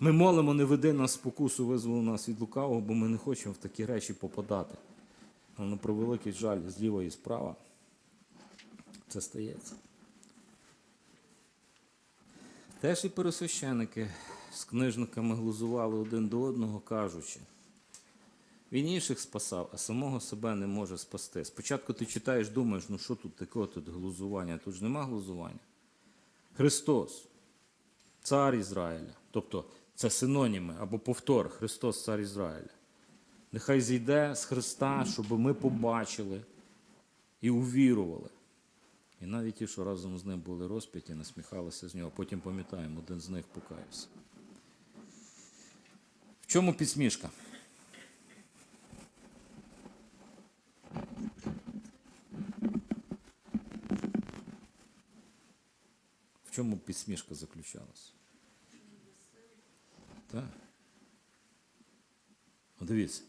Ми молимо, не веди нас спокусу, визволи нас від лукавого, бо ми не хочемо в такі речі попадати. Але на превеликий жаль, зліва і справа це стається. Теж і пересвященики з книжниками глузували один до одного, кажучи. Він інших спасав, а самого себе не може спасти. Спочатку ти читаєш, думаєш, ну що тут такого тут глузування? Тут ж нема глузування. Христос, цар Ізраїля. Тобто це синоніми або повтор Христос, цар Ізраїля. Нехай зійде з Христа, щоб ми побачили і увірували. І навіть ті, що разом з ним були розп'яті, насміхалися з нього. Потім пам'ятаємо, один з них покаявся. В чому підсмішка? В чому підсмішка заключалась? Так. Дивіться.